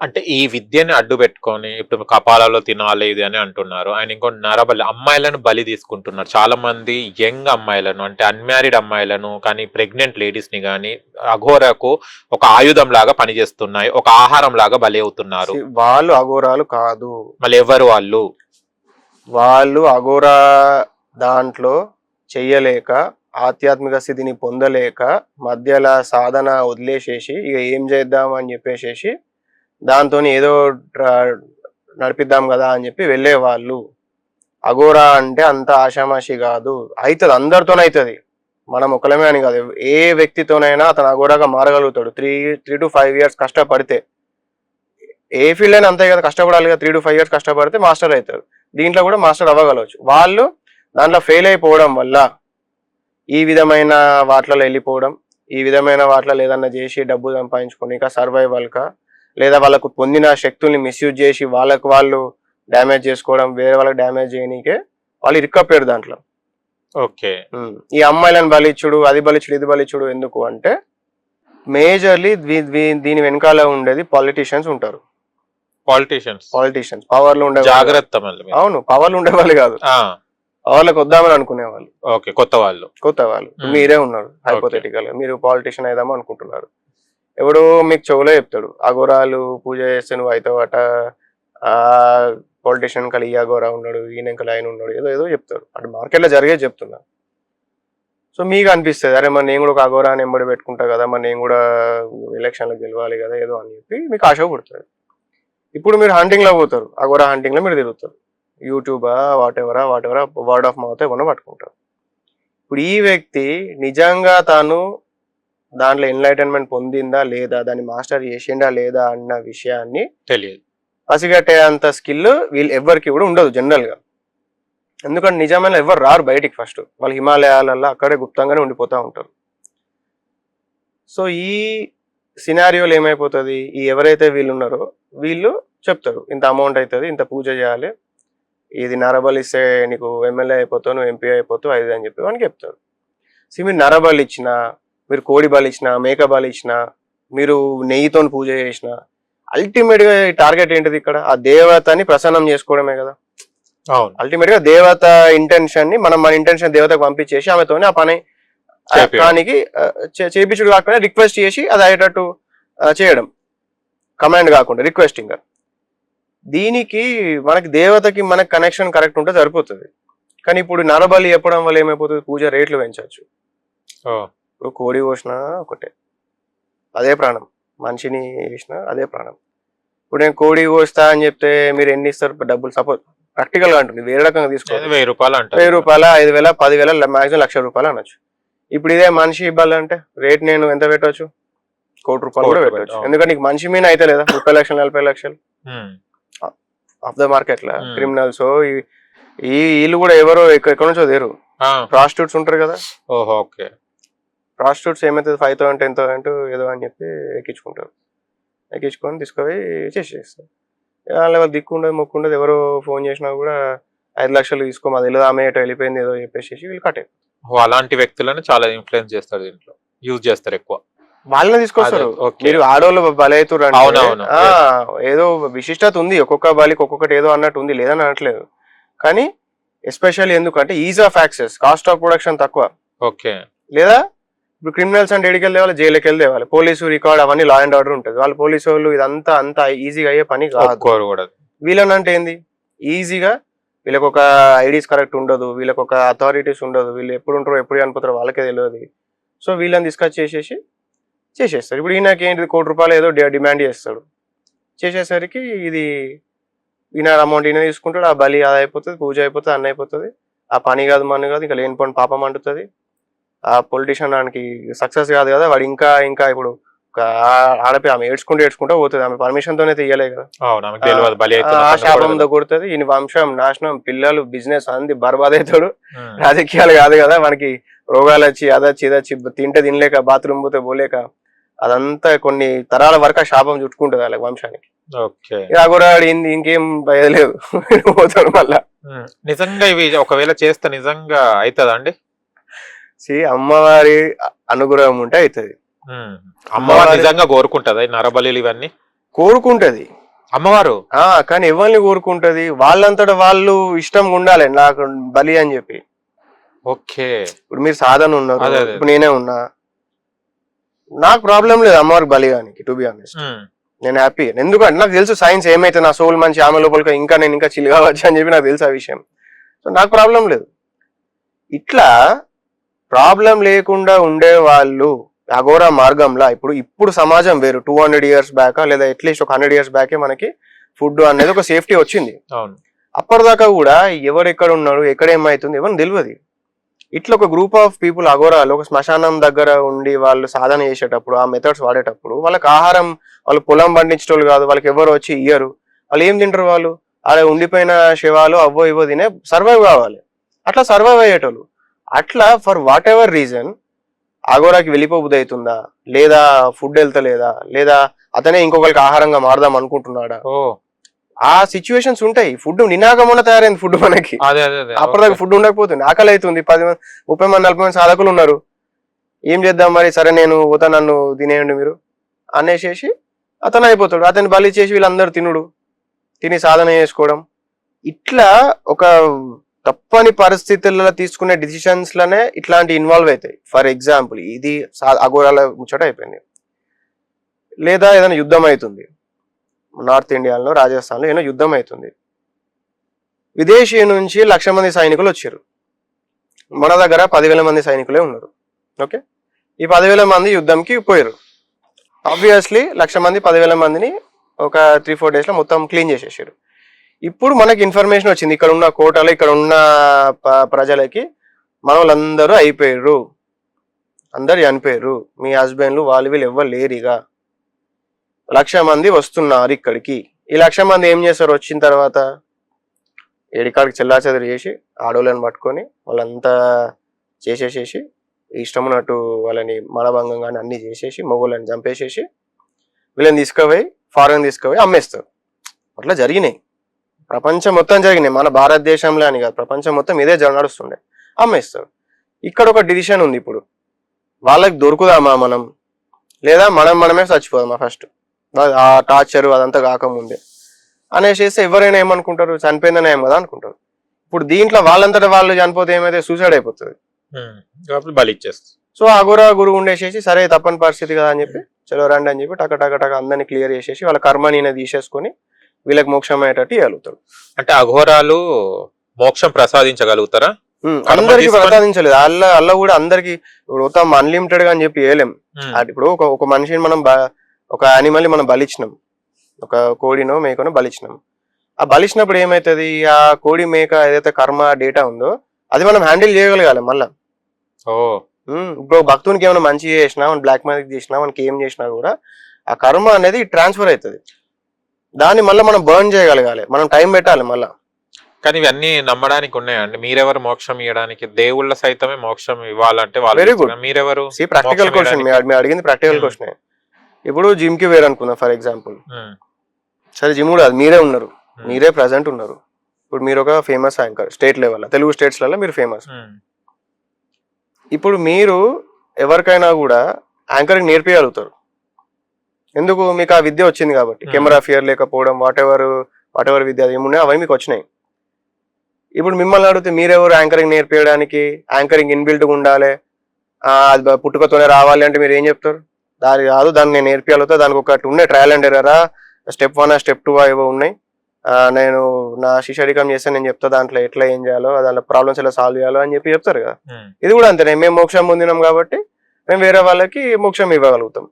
అంటే ఈ విద్యని అడ్డు పెట్టుకొని ఇప్పుడు కపాలలో తినాలి ఇది అని అంటున్నారు. ఆయన ఇంకో నరబలి అమ్మాయిలను బలి తీసుకుంటున్నారు. చాలా మంది యంగ్ అమ్మాయిలను అంటే అన్మ్యారీడ్ అమ్మాయిలను కానీ ప్రెగ్నెంట్ లేడీస్ని కానీ అఘోరకు ఒక ఆయుధం లాగా పనిచేస్తున్నాయి. ఒక ఆహారం లాగా బలి అవుతున్నారు. వాళ్ళు అఘోరాలు కాదు. మళ్ళీ ఎవరు వాళ్ళు? వాళ్ళు అఘోరా దాంట్లో చెయ్యలేక ఆధ్యాత్మిక స్థితిని పొందలేక మధ్యలో సాధన వదిలేసేసి ఇక ఏం చేద్దాం అని చెప్పేసేసి దాంతో ఏదో నడిపిద్దాం కదా అని చెప్పి వెళ్ళే వాళ్ళు అఘోరా అంటే అంత ఆషామాషి కాదు. అవుతుంది అందరితోనే అవుతుంది. మనం ఒకలమే అని కాదు. ఏ వ్యక్తితోనైనా అతను అఘోరాగా మారగలుగుతాడు. Three three two five years కష్టపడితే. ఏ ఫీల్డ్ అయినా అంతే కదా కష్టపడాలి కదా. త్రీ టు ఫైవ్ ఇయర్స్ కష్టపడితే మాస్టర్ అవుతారు దీంట్లో కూడా మాస్టర్ అవ్వగలవచ్చు. వాళ్ళు దాంట్లో ఫెయిల్ అయిపోవడం వల్ల ఈ విధమైన వాటిలలో వెళ్ళిపోవడం ఈ విధమైన వాటిలో ఏదన్నా చేసి డబ్బు సంపాదించుకోనిక సర్వైవల్గా లేదా వాళ్ళకు పొందిన శక్తుల్ని మిస్యూజ్ చేసి వాళ్ళకు వాళ్ళు డ్యామేజ్ చేసుకోవడం వేరే వాళ్ళకి డ్యామేజ్ చేయనీకే వాళ్ళు ఇరుక్కపోయారు దాంట్లో. ఓకే. ఈ అమ్మాయిలను బలిచ్చుడు అది బలిచ్చుడు ఇది బలిచ్చుడు ఎందుకు అంటే మేజర్లీ దీని వెనకాల ఉండేది పాలిటీషియన్స్ ఉంటారు. పాలిటీషియన్స్ పాలిటీషియన్స్ పవర్లు ఉండే జాగ్రత్త. అవును పవర్లు ఉండేవాళ్ళు కాదు. పవర్లకు వద్దామని అనుకునేవాళ్ళు. ఓకే కొత్త వాళ్ళు. కొత్త వాళ్ళు. మీరే ఉన్నారు హైపోథెటికల్గా. మీరు పాలిటీషియన్ అయిదామా అనుకుంటున్నారు. ఎవడో మీకు చెవులో చెప్తాడు అఘోరాలు పూజ చేస్తే నువ్వు అవుతావట ఆ పొలిటీషియన్ కలి అఘోరా ఉన్నాడు ఈయనకలు ఆయన ఉన్నాడు ఏదో ఏదో చెప్తాడు. అటు మార్కెట్లో జరిగేది చెప్తున్నా. సో మీకు అనిపిస్తుంది అరే మరి నేను కూడా ఒక అఘోరా అని ఎంబడి పెట్టుకుంటా కదా మరి నేను కూడా ఎలక్షన్లో గెలవాలి కదా ఏదో అని చెప్పి మీకు ఆశ పుడుతుంది. ఇప్పుడు మీరు హంటింగ్లో పోతారు అఘోరా హంటింగ్లో మీరు తిరుగుతారు. యూట్యూబా whatever whatever word of mouth ఏమన్నా పట్టుకుంటారు. ఇప్పుడు ఈ వ్యక్తి నిజంగా తాను దాంట్లో ఎన్లైటన్మెంట్ పొందిందా లేదా దాన్ని మాస్టర్ చేసిండా లేదా అన్న విషయాన్ని తెలియదు. పసిగట్టే అంత స్కిల్ వీళ్ళు ఎవరికి కూడా ఉండదు జనరల్గా. ఎందుకంటే నిజమైన ఎవరు రారు బయటికి ఫస్ట్ వాళ్ళు హిమాలయాలలో అక్కడే గుప్తంగానే ఉండిపోతూ ఉంటారు. సో ఈ సినారియోలు ఏమైపోతుంది? ఈ ఎవరైతే వీళ్ళు ఉన్నారో వీళ్ళు చెప్తారు ఇంత అమౌంట్ అవుతుంది ఇంత పూజ చేయాలి ఇది నరబలి ఇస్తే నీకు ఎమ్మెల్యే అయిపోతావు నువ్వు ఎంపీ అయిపోతావు అది అని చెప్పి వానికి చెప్తారు. సో మీరు నరబలి ఇచ్చినా మీరు కోడి బలి ఇచ్చినా మేక బలి ఇచ్చినా మీరు నెయ్యితో పూజ చేసినా అల్టిమేట్గా టార్గెట్ ఏంటిది ఇక్కడ? ఆ దేవతని ప్రసన్నం చేసుకోవడమే కదా. అవును. అల్టిమేట్గా దేవత ఇంటెన్షన్ని మనం మన ఇంటెన్షన్ దేవతకు పంపించేసి ఆమెతోనే ఆ పని. దానికి చేపించుడు కాకుండా రిక్వెస్ట్ చేసి అది అయ్యేటట్టు చేయడం. కమాండ్ కాకుండా రిక్వెస్టింగ్ దీనికి మనకి దేవతకి మనకి కనెక్షన్ కరెక్ట్ ఉంటే సరిపోతుంది. కానీ ఇప్పుడు నరబలి చెప్పడం వల్ల ఏమైపోతుంది? పూజ రేట్లు పెంచవచ్చు ఇప్పుడు కోడి కోసిన ఒకటే. అదే ప్రాణం. మనిషిని వేసిన అదే ప్రాణం. ఇప్పుడు నేను కోడి కోస్తా అని చెప్తే మీరు ఎన్ని ఇస్తారు? డబ్బులు సపోజ్ ప్రాక్టికల్గా ఉంటుంది వేరే రకంగా తీసుకోవాలి వెయ్యి రూపాయలు అంటారు వెయ్యి రూపాయల ఐదు వేల పదివేల మాక్సిమం లక్ష రూపాయలు అనొచ్చు. ఇప్పుడు ఇదే మనిషి ఇవ్వాలంటే రేట్ నేను ఎంత పెట్టవచ్చు కోటి రూపాయలు కూడా పెట్టవచ్చు పెట్టు, ఎందుకంటే నీకు మనిషి మీద అయితే లేదా? ముప్పై లక్షలు నలభై లక్షలు? Of the మార్కెట్లా. క్రిమినల్స్ ఈ వీళ్ళు కూడా ఎవరో ఎక్క- ఎక్కడి నుంచో దేరు ప్రాస్టిట్యూట్స్ ఉంటారు కదా? ఓహో ఓకే. ప్రాస్టిట్యూట్స్ ఏమైతుంది ఫైవ్ థౌసండ్ టెన్ థౌసండ్ ఏదో అని చెప్పి ఎక్కించుకుంటారు. ఎక్కించుకొని తీసుకుపోయి చేసేస్తారు వాళ్ళ దిక్కు ఉండదు మొక్కు ఉండదు. ఎవరో ఫోన్ చేసినా కూడా ఐదు లక్షలు తీసుకో మాది తెలియదు ఆమె ఎటో వెళ్ళిపోయింది ఏదో చెప్పేసి వీళ్ళు కట్టే ఓ, అలాంటి వ్యక్తులను చాలా ఇన్ఫ్లుయెన్స్ చేస్తారు దీంట్లో. యూజ్ చేస్తారు ఎక్కువ. వాళ్ళని తీసుకొస్తారు. మీరు ఆడవాళ్ళు బలైతురు ఏదో విశిష్టత ఉంది. ఒక్కొక్క బలికి ఒక్కొక్కటి ఏదో అన్నట్టు ఉంది. లేదని అనట్లేదు. కానీ ఎస్పెషల్లీ ఎందుకంటే ease of access cost of production తక్కువ. ఓకే. లేదా? ఇప్పుడు క్రిమినల్స్ అంటే ఎడికి వెళ్ళే వాళ్ళు జైలుకి వెళ్ళే వాళ్ళు పోలీసు రికార్డ్ అవన్నీ లా అండ్ ఆర్డర్ ఉంటుంది. వాళ్ళు పోలీసు వాళ్ళు ఇదంతా అంత ఈజీగా అయ్యే పని కాదు. వీళ్ళని అంటే ఏంది? ఈజీగా వీళ్ళకి ఒక ఐడీస్ కరెక్ట్ ఉండదు. వీళ్ళకి ఒక అథారిటీస్ ఉండదు. వీళ్ళు ఎప్పుడు ఉంటారో ఎప్పుడు చనిపోతారో వాళ్ళకే తెలియదు. సో వీళ్ళని తీసుకొచ్చి చేసేసి చేసేస్తారు. ఇప్పుడు ఈయనకి ఏంటిది? కోటి రూపాయలు ఏదో డిమాండ్ చేస్తాడు. చేసేసరికి ఇది ఈయన అమౌంట్ ఈయన తీసుకుంటాడు. ఆ బలి అది అయిపోతుంది పూజ అయిపోతుంది అన్న అయిపోతుంది. ఆ పని కాదు మన కాదు ఇంకా లేని పని పాపం అంటుతుంది. ఆ పొలిటీషియన్ దానికి సక్సెస్ కాదు కదా వాడు ఇంకా ఇంకా ఇప్పుడు ఆడపి ఆమె ఏడ్చుకుంటూ ఏడ్చుకుంటూ పోతుంది. ఆమె పర్మిషన్ తోనే తీయలే కదా. ఆ తెలియదు. కొడుతుంది. ఈయన వంశం నాశనం పిల్లలు బిజినెస్ అంది బర్బాద్ అవుతాడు. రాజకీయాలు కాదు కదా మనకి రోగాలు వచ్చి అదొచ్చి ఇదొచ్చి తింటే తినలేక బాత్రూమ్ పోతే పోలేక అదంతా కొన్ని తరాల వరకు ఆ శాపం చుట్టుకుంటుంది వాళ్ళ వంశానికి. ఓకే. ఇక కూడా ఇంది ఇంకేం భయలేదు పోతాడు మళ్ళా. నిజంగా ఇవి ఒకవేళ చేస్తే నిజంగా అవుతుందా అండి? సి అమ్మవారి అనుగ్రహం ఉంటే అవుతుంది అమ్మవారు నిజంగా కోరుకుంటదా ఈ నరబలిలు ఇవన్నీ? కోరుకుంటది. అమ్మవారు? కానీ ఎవరిని కోరుకుంటది? వాళ్ళంతట వాళ్ళు ఇష్టంగా ఉండాలి నాకు బలి అని చెప్పి. ఓకే. ఇప్పుడు మీరు సాధన ఉన్నారు. ఇప్పుడు నేనే ఉన్నా. నాకు ప్రాబ్లం లేదు అమ్మవారికి బలి కానీ టు బి ఆనెస్ట్ నేను హ్యాపీ ఎందుకంటే నాకు తెలుసు సైన్స్ ఏమైతే నా సోల్ మంచి ఆమె లోపలికి ఇంకా నేను ఇంకా చిల్ కావచ్చు అని చెప్పి నాకు తెలుసు ఆ విషయం. సో నాకు ప్రాబ్లం లేదు. ఇట్లా ప్రాబ్లం లేకుండా ఉండే వాళ్ళు అఘోర మార్గంలో ఇప్పుడు ఇప్పుడు సమాజం వేరు. టూ హండ్రెడ్ ఇయర్స్ బ్యాక్ లేదా అట్లీస్ట్ ఒక హండ్రెడ్ ఇయర్స్ బ్యాకే మనకి ఫుడ్ అనేది ఒక సేఫ్టీ వచ్చింది. అప్పటిదాకా కూడా ఎవరు ఎక్కడ ఉన్నారు ఎక్కడ ఏమైతుంది ఎవరిని తెలియదు ఇట్లా ఒక గ్రూప్ ఆఫ్ పీపుల్ అఘోరాలు ఒక శ్మశానం దగ్గర ఉండి వాళ్ళు సాధన చేసేటప్పుడు ఆ మెథడ్స్ వాడేటప్పుడు వాళ్ళకి ఆహారం వాళ్ళు పొలం పండించేటోళ్ళు కాదు వాళ్ళకి ఎవరు వచ్చి ఇయ్యరు. వాళ్ళు ఏం తింటారు వాళ్ళు? అలా ఉండిపోయిన శవాలు అవ్వో ఇవ్వో తినే సర్వైవ్ కావాలి. అట్లా సర్వైవ్ అయ్యేటోళ్ళు. అట్లా ఫర్ వాట్ ఎవర్ రీజన్ అఘోరాకి వెళ్ళిపోబుద్ది అవుతుందా లేదా ఫుడ్ వెళ్తలేదా? లేదా అతనే ఇంకొకరికి ఆహారంగా మారదాం అనుకుంటున్నాడా? ఆ సిచ్యువేషన్స్ ఉంటాయి. ఫుడ్ నినాగమున తయారైంది ఫుడ్ మనకి. అప్పటిదాకా. ఫుడ్ ఉండకపోతుంది. ఆకలి అవుతుంది పది మంది ముప్పై మంది నలభై మంది సాధకులు ఉన్నారు. ఏం చేద్దాం మరి? సరే నేను పోతా నన్ను తినేయండి మీరు. అనేసేసి అతను అయిపోతాడు. అతన్ని బలి చేసి వీళ్ళందరూ తినుడు. తిని సాధన చేసుకోవడం. ఇట్లా ఒక తప్పని పరిస్థితుల్లో తీసుకునే డిసిషన్స్ లనే ఇట్లాంటి ఇన్వాల్వ్ అవుతాయి. ఫర్ ఎగ్జాంపుల్ ఇది సా- అఘోరాల ముచ్చట అయిపోయింది. లేదా ఏదైనా యుద్ధం అవుతుంది. నార్త్ ఇండియాలో రాజస్థాన్లో ఏదైనా యుద్ధం అవుతుంది. విదేశీ నుంచి లక్ష మంది సైనికులు వచ్చారు. మన దగ్గర పదివేల మంది సైనికులే ఉన్నారు. ఓకే ఈ పదివేల మంది యుద్ధంకి పోయారు. ఆబ్వియస్లీ లక్ష మంది పదివేల మందిని ఒక త్రీ ఫోర్ డేస్లో మొత్తం క్లీన్ చేసేసారు. ఇప్పుడు మనకి ఇన్ఫర్మేషన్ వచ్చింది. ఇక్కడ ఉన్న కోటలో ఇక్కడ ఉన్న ప్రజలకి మన వాళ్ళందరూ అయిపోయారు అందరు చనిపోయారు మీ హస్బెండ్లు వాళ్ళు వీళ్ళు ఎవ్వరు లేరు ఇక లక్ష మంది వస్తున్నారు ఇక్కడికి. ఈ లక్ష మంది ఏం చేస్తారు వచ్చిన తర్వాత ఏడికాడికి చెల్లా చెదరు చేసి ఆడోళ్ళని పట్టుకొని వాళ్ళంతా చేసేసేసి ఇష్టం ఉన్నట్టు వాళ్ళని మలభంగం కానీ అన్ని చేసేసి మొగోళ్ళని చంపేసేసి వీళ్ళని తీసుకుపోయి ఫారెన్ తీసుకుపోయి అమ్మేస్తారు. అట్లా జరిగినాయి. ప్రపంచం మొత్తం జరిగినాయి మన భారతదేశంలో అని కాదు ప్రపంచం మొత్తం ఇదే నడుస్తుండే అమ్మేస్తారు. ఇక్కడ ఒక డిసిషన్ ఉంది ఇప్పుడు. వాళ్ళకి దొరుకుదామా మనం? లేదా మనం మనమే చచ్చిపోదామా ఫస్ట్ ఆ టార్చర్ అదంతా కాకముందే. అనేసేస్తే ఎవరైనా ఏమనుకుంటారు? చనిపోయిందని ఏం కదా అనుకుంటారు. ఇప్పుడు దీంట్లో వాళ్ళంతటా వాళ్ళు చనిపోతే ఏమైతే సూసైడ్ అయిపోతుంది? బలి ఇచ్చేస్తుంది సో అఘోరా గురువు ఉండేసేసి సరే తప్పని పరిస్థితి కదా అని చెప్పి చలో రండి అని చెప్పి టక టక టక అందరిని క్లియర్ చేసేసి వాళ్ళ కర్మని ఈయన తీసేసుకొని వీళ్ళకి మోక్షం అయ్యేటట్టు ఇవ్వగలుగుతాడు అంటే అఘోరాలు మోక్షం ప్రసాదించగలుగుతారా? అందరికి ప్రసాదించలేదు. అల్ల అల్ల కూడా అందరికి ఇప్పుడు మొత్తం అన్లిమిటెడ్గా అని చెప్పి వేయలేం ఇప్పుడు ఒక ఒక మనిషిని మనం ఒక యానిమల్ మనం బలిచ్చినాం. ఒక కోడినో మేకనో బలిచ్చినాం. ఆ బలిచ్చినప్పుడు ఏమైతుంది? ఆ కోడి మేక ఏదైతే కర్మ డేటా ఉందో అది మనం హ్యాండిల్ చేయగలగాలి మళ్ళా. ఓ. ఇప్పుడు భక్తునికి ఏమైనా మంచి చేసినా మన బ్లాక్ మ్యాజిక్ చేసినా మనకి ఏం చేసినా కూడా ఆ కర్మ అనేది ట్రాన్స్ఫర్ అవుతుంది. దాన్ని మళ్ళీ మనం బర్న్ చేయగలగాలి. మనం టైం పెట్టాలి మళ్ళా. కానీ ఇవన్నీ నమ్మడానికి ఉన్నాయండి మీరెవరు మోక్షం ఇవ్వడానికి దేవుళ్ళ సైతమే మోక్షం ఇవ్వాలంటే వాళ్ళు good. ఇస్తున్నారు. మీరెవరు ప్రాక్టికల్ క్వశ్చన్? మీరు అడిగింది ప్రాక్టికల్ Hmm. క్వశ్చన్ ఇప్పుడు జిమ్కి వేరు అనుకుందాం ఫర్ ఎగ్జాంపుల్ సరే జిమ్ కూడా మీరే ఉన్నారు. ఉమ్, మీరే ప్రజెంట్ ఉన్నారు. ఇప్పుడు మీరు ఒక famous anchor state level Telugu స్టేట్స్లలో మీరు ఫేమస్ ఉమ్, ఇప్పుడు మీరు ఎవరికైనా కూడా యాంకరింగ్ నేర్పించగలుగుతారు ఎందుకు మీకు ఆ విద్య వచ్చింది కాబట్టి. కెమెరా ఫియర్ లేకపోవడం వాట్ ఎవర్ వాట్ ఎవర్ విద్య ఏమున్నాయో అవన్నీ మీకు వచ్చినాయి. ఇప్పుడు మిమ్మల్ని అడిగితే మీరెవరు యాంకరింగ్ నేర్పించడానికి యాంకరింగ్ ఇన్బిల్ట్ ఉండాలి? అది పుట్టుకతోనే రావాలి అంటే మీరు ఏం చెప్తారు? దాని కాదు దాన్ని నేను నేర్పించగలుగుతా దానికి ఒకటి ఉన్నాయి ట్రయల్ అండ్ ఎర్రరా స్టెప్ వన్ స్టెప్ టూ ఏవో ఉన్నాయి. నేను నా శిష్యరికం చేస్తే నేను చెప్తా దాంట్లో ఎట్లా ఏం చేయాలో దాంట్లో ప్రాబ్లమ్స్ ఎలా సాల్వ్ చేయాలో అని చెప్పి చెప్తారు కదా. ఇది కూడా అంతేనే మేము మోక్షం పొందినాం కాబట్టి మేము వేరే వాళ్ళకి మోక్షం ఇవ్వగలుగుతాం.